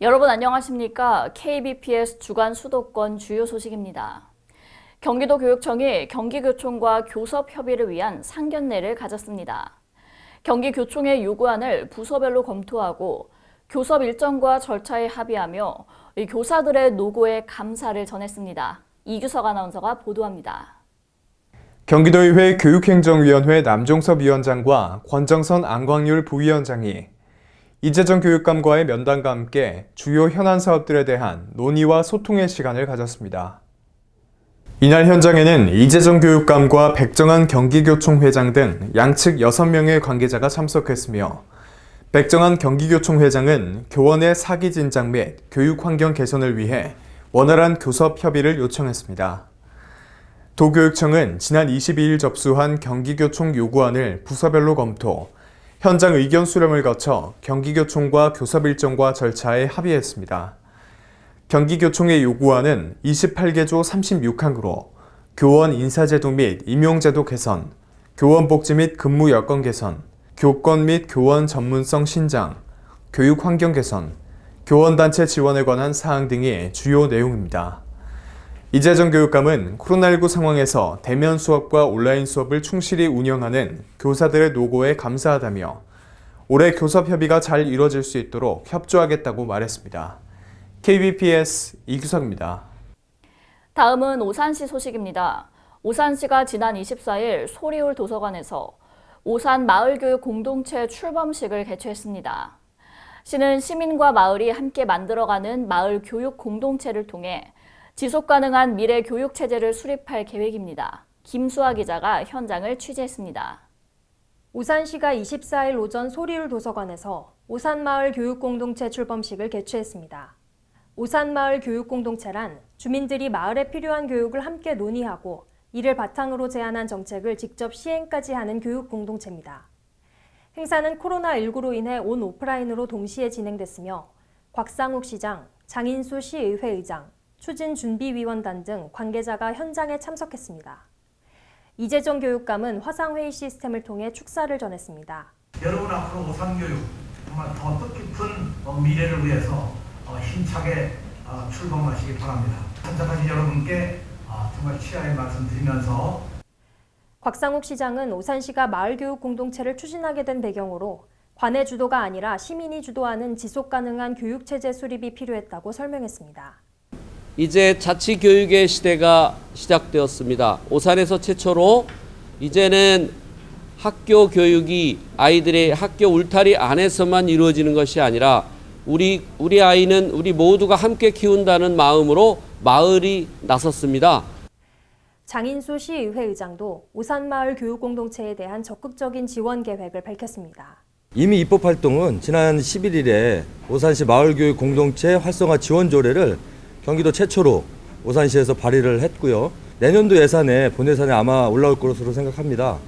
여러분 안녕하십니까? KBPS 주간 수도권 주요 소식입니다. 경기도 교육청이 경기교총과 교섭 협의를 위한 상견례를 가졌습니다. 경기교총의 요구안을 부서별로 검토하고 교섭 일정과 절차에 합의하며 이 교사들의 노고에 감사를 전했습니다. 이규석 아나운서가 보도합니다. 경기도의회 교육행정위원회 남종섭 위원장과 권정선 안광률 부위원장이 이재정 교육감과의 면담과 함께 주요 현안 사업들에 대한 논의와 소통의 시간을 가졌습니다. 이날 현장에는 이재정 교육감과 백정환 경기교총 회장 등 양측 6명의 관계자가 참석했으며 백정환 경기교총 회장은 교원의 사기 진작 및 교육 환경 개선을 위해 원활한 교섭 협의를 요청했습니다. 도교육청은 지난 22일 접수한 경기교총 요구안을 부서별로 검토, 현장 의견 수렴을 거쳐 경기교총과 교섭 일정과 절차에 합의했습니다. 경기교총의 요구안은 28개조 36항으로 교원 인사제도 및 임용제도 개선, 교원 복지 및 근무 여건 개선, 교권 및 교원 전문성 신장, 교육 환경 개선, 교원단체 지원에 관한 사항 등이 주요 내용입니다. 이재정 교육감은 코로나19 상황에서 대면 수업과 온라인 수업을 충실히 운영하는 교사들의 노고에 감사하다며 올해 교섭 협의가 잘 이루어질 수 있도록 협조하겠다고 말했습니다. KBPS 이규석입니다. 다음은 오산시 소식입니다. 오산시가 지난 24일 소리울 도서관에서 오산 마을교육 공동체 출범식을 개최했습니다. 시는 시민과 마을이 함께 만들어가는 마을 교육 공동체를 통해 지속 가능한 미래 교육 체제를 수립할 계획입니다. 김수아 기자가 현장을 취재했습니다. 오산시가 24일 오전 소리울 도서관에서 오산마을 교육공동체 출범식을 개최했습니다. 오산마을 교육공동체란 주민들이 마을에 필요한 교육을 함께 논의하고 이를 바탕으로 제안한 정책을 직접 시행까지 하는 교육공동체입니다. 행사는 코로나19로 인해 온 오프라인으로 동시에 진행됐으며 곽상욱 시장, 장인수 시의회 의장, 추진준비위원단 등 관계자가 현장에 참석했습니다. 이재정 교육감은 화상회의 시스템을 통해 축사를 전했습니다. 여러분 앞으로 오산교육 정말 더 뜻깊은 어, 미래를 위해서 어, 힘차게 어, 출범하시기 바랍니다. 참석하신 여러분께 어, 정말 치아의 말씀 드리면서 곽상욱 시장은 오산시가 마을교육 공동체를 추진하게 된 배경으로 관내 주도가 아니라 시민이 주도하는 지속 가능한 교육체제 수립이 필요했다고 설명했습니다. 이제 자치 교육의 시대가 시작되었습니다. 오산에서 최초로 이제는 학교 교육이 아이들의 학교 울타리 안에서만 이루어지는 것이 아니라 우리 우리 아이는 우리 모두가 함께 키운다는 마음으로 마을이 나섰습니다. 장인수 시의회 의장도 오산마을 교육 공동체에 대한 적극적인 지원 계획을 밝혔습니다. 이미 입법 활동은 지난 11일에 오산시 마을교육 공동체 활성화 지원 조례를 경기도 최초로 오산시에서 발의를 했고요. 내년도 예산에 본 예산에 아마 올라올 것으로 생각합니다.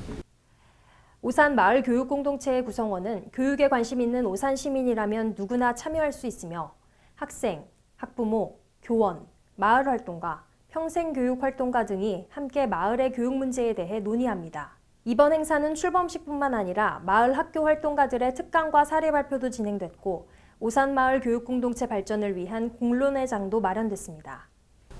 오산 마을 교육 공동체의 구성원은 교육에 관심 있는 오산 시민이라면 누구나 참여할 수 있으며 학생, 학부모, 교원, 마을 활동가, 평생 교육 활동가 등이 함께 마을의 교육 문제에 대해 논의합니다. 이번 행사는 출범식뿐만 아니라 마을 학교 활동가들의 특강과 사례 발표도 진행됐고 오산 마을 교육 공동체 발전을 위한 공론회장도 마련됐습니다.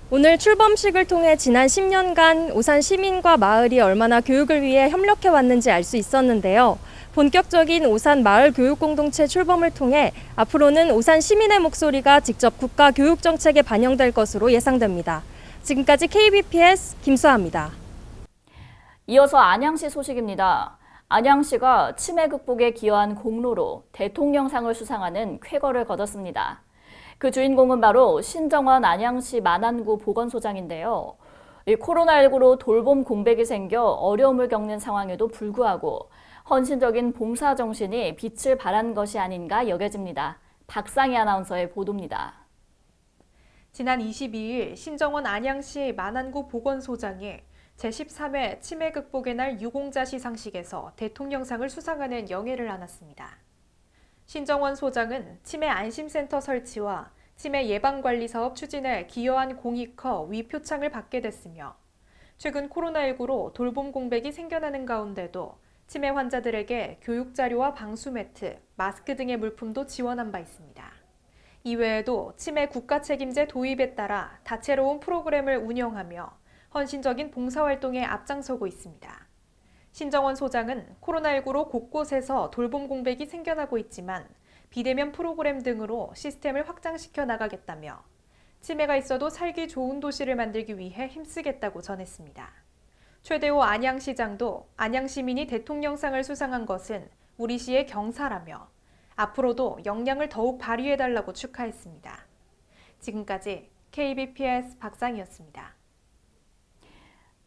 오늘 출범식을 통해 지난 10년간 오산 시민과 마을이 얼마나 교육을 위해 협력해 왔는지 알 수 있었는데요. 본격적인 오산 마을 교육 공동체 출범을 통해 앞으로는 오산 시민의 목소리가 직접 국가 교육 정책에 반영될 것으로 예상됩니다. 지금까지 KBPS 김수아입니다. 이어서 안양시 소식입니다. 안양시가 치매 극복에 기여한 공로로 대통령상을 수상하는 쾌거를 거뒀습니다. 그 주인공은 바로 신정원 안양시 만안구 보건소장인데요. 이 코로나19로 돌봄 공백이 생겨 어려움을 겪는 상황에도 불구하고 헌신적인 봉사 정신이 빛을 발한 것이 아닌가 여겨집니다. 박상희 아나운서의 보도입니다. 지난 22일 신정원 안양시 만안구 보건소장이 제13회 치매 극복의 날 유공자 시상식에서 대통령상을 수상하는 영예를 안았습니다. 신정원 소장은 치매 안심센터 설치와 치매 예방관리 사업 추진에 기여한 공이 커 위표창을 받게 됐으며 최근 코로나19로 돌봄 공백이 생겨나는 가운데도 치매 환자들에게 교육 자료와 방수 매트, 마스크 등의 물품도 지원한 바 있습니다. 이외에도 치매 국가 책임제 도입에 따라 다채로운 프로그램을 운영하며 헌신적인 봉사활동에 앞장서고 있습니다. 신정원 소장은 코로나19로 곳곳에서 돌봄 공백이 생겨나고 있지만 비대면 프로그램 등으로 시스템을 확장시켜 나가겠다며 치매가 있어도 살기 좋은 도시를 만들기 위해 힘쓰겠다고 전했습니다. 최대호 안양시장도 안양시민이 대통령상을 수상한 것은 우리 시의 경사라며 앞으로도 역량을 더욱 발휘해달라고 축하했습니다. 지금까지 KBPS 박상이었습니다.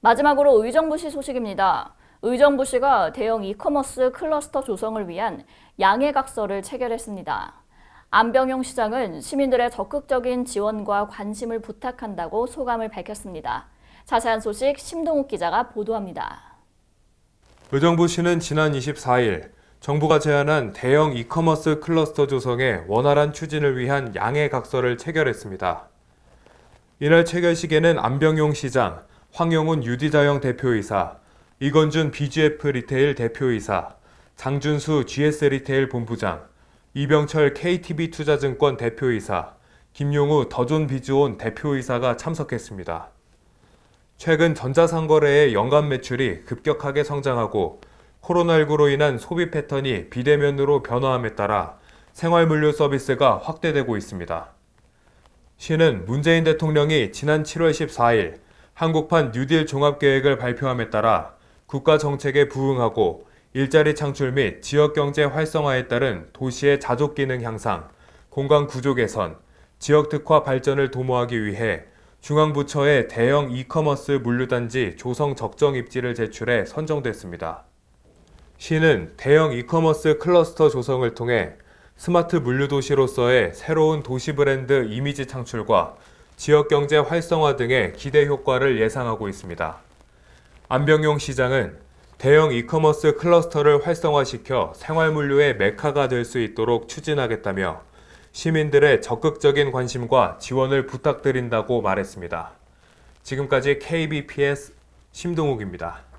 마지막으로 의정부시 소식입니다. 의정부시가 대형 이커머스 클러스터 조성을 위한 양해각서를 체결했습니다. 안병용 시장은 시민들의 적극적인 지원과 관심을 부탁한다고 소감을 밝혔습니다. 자세한 소식 심동욱 기자가 보도합니다. 의정부시는 지난 24일 정부가 제안한 대형 이커머스 클러스터 조성의 원활한 추진을 위한 양해각서를 체결했습니다. 이날 체결식에는 안병용 시장, 황영훈 유디자영 대표이사, 이건준 BGF 리테일 대표이사, 장준수 GS 리테일 본부장, 이병철 KTB 투자증권 대표이사, 김용우 더존 비즈온 대표이사가 참석했습니다. 최근 전자상거래의 연간 매출이 급격하게 성장하고 코로나19로 인한 소비 패턴이 비대면으로 변화함에 따라 생활물류 서비스가 확대되고 있습니다. 시는 문재인 대통령이 지난 7월 14일 한국판 뉴딜 종합계획을 발표함에 따라 국가 정책에 부응하고 일자리 창출 및 지역 경제 활성화에 따른 도시의 자족 기능 향상, 공간 구조 개선, 지역 특화 발전을 도모하기 위해 중앙부처에 대형 이커머스 물류단지 조성 적정 입지를 제출해 선정됐습니다. 시는 대형 이커머스 클러스터 조성을 통해 스마트 물류도시로서의 새로운 도시 브랜드 이미지 창출과 지역 경제 활성화 등의 기대 효과를 예상하고 있습니다. 안병용 시장은 대형 이커머스 클러스터를 활성화시켜 생활물류의 메카가 될 수 있도록 추진하겠다며 시민들의 적극적인 관심과 지원을 부탁드린다고 말했습니다. 지금까지 KBPS 심동욱입니다.